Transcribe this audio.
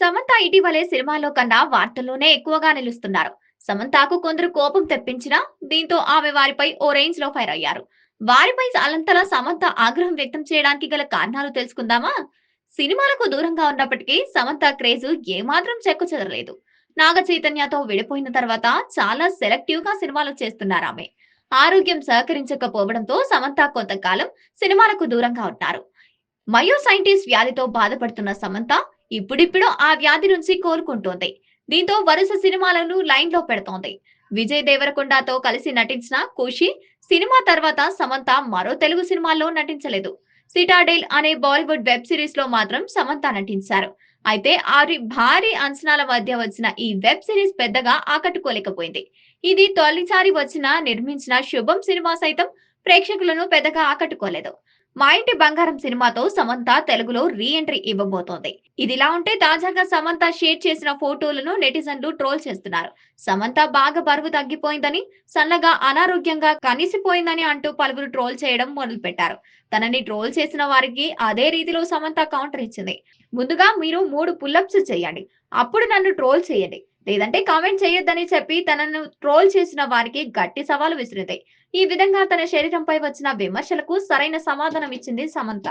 సమంత ఇటీవలే సినిమాలో కన్నా వార్తల్లోనే ఎక్కువగా నిలుస్తున్నారు. సమంతకు కొందరు కోపం తెప్పించినా దీంతో ఆమె వారిపై ఓ రేంజ్లో ఫైర్ అయ్యారు. వారిపై అలంతలా సమంత ఆగ్రహం వ్యక్తం చేయడానికి గల కారణాలు తెలుసుకుందామా? సినిమాలకు దూరంగా ఉన్నప్పటికీ సమంత క్రేజ్ ఏమాత్రం చెక్కు చెదరలేదు. నాగ చైతన్యతో విడిపోయిన తర్వాత చాలా సెలెక్టివ్గా సినిమాలు చేస్తున్నారు ఆమె. ఆరోగ్యం సహకరించకపోవడంతో సమంత కొంతకాలం సినిమాలకు దూరంగా ఉన్నారు మయో సైంటిస్ట్ వ్యాధితో బాధపడుతున్న సమంత ఇప్పుడిప్పుడు ఆ వ్యాధి నుంచి కోలుకుంటోంది. దీంతో వరుస సినిమాలను లైన్లో పెడుతోంది. విజయ్ దేవరకొండతో కలిసి నటించిన ఖుషి సినిమా తర్వాత సమంత మరో తెలుగు సినిమాల్లో నటించలేదు. సిటాడేల్ అనే బాలీవుడ్ వెబ్ సిరీస్లో మాత్రం సమంత నటించారు. అయితే ఆరి భారీ అంచనాల మధ్య వచ్చిన ఈ వెబ్ సిరీస్ పెద్దగా ఆకట్టుకోలేకపోయింది. ఇది తొలిసారి వచ్చిన నిర్మించిన శుభం సినిమా సైతం ప్రేక్షకులను పెద్దగా ఆకట్టుకోలేదు. మా ఇంటి బంగారం సినిమాతో సమంత తెలుగులో రీ ఎంట్రీ ఇవ్వబోతోంది. ఇదిలా ఉంటే తాజాగా సమంత షేర్ చేసిన ఫోటోలను నెటిజన్లు ట్రోల్ చేస్తున్నారు. సమంత బాగా బరువు తగ్గిపోయిందని సన్నగా అనారోగ్యంగా కనిసిపోయిందని అంటూ పలువురు ట్రోల్ చేయడం మొదలుపెట్టారు. తనని ట్రోల్ చేసిన వారికి అదే రీతిలో సమంత కౌంటర్ ఇచ్చింది. ముందుగా మీరు మూడు పుల్లప్స్ చేయండి. అప్పుడు నన్ను ట్రోల్ చేయండి. లేదంటే కామెంట్ చేయొద్దని చెప్పి తనను ట్రోల్ చేసిన వారికి గట్టి సవాలు విసిరింది. ఈ విధంగా తన శరీరంపై వచ్చిన విమర్శలకు సరైన సమాధానం ఇచ్చింది సమంత.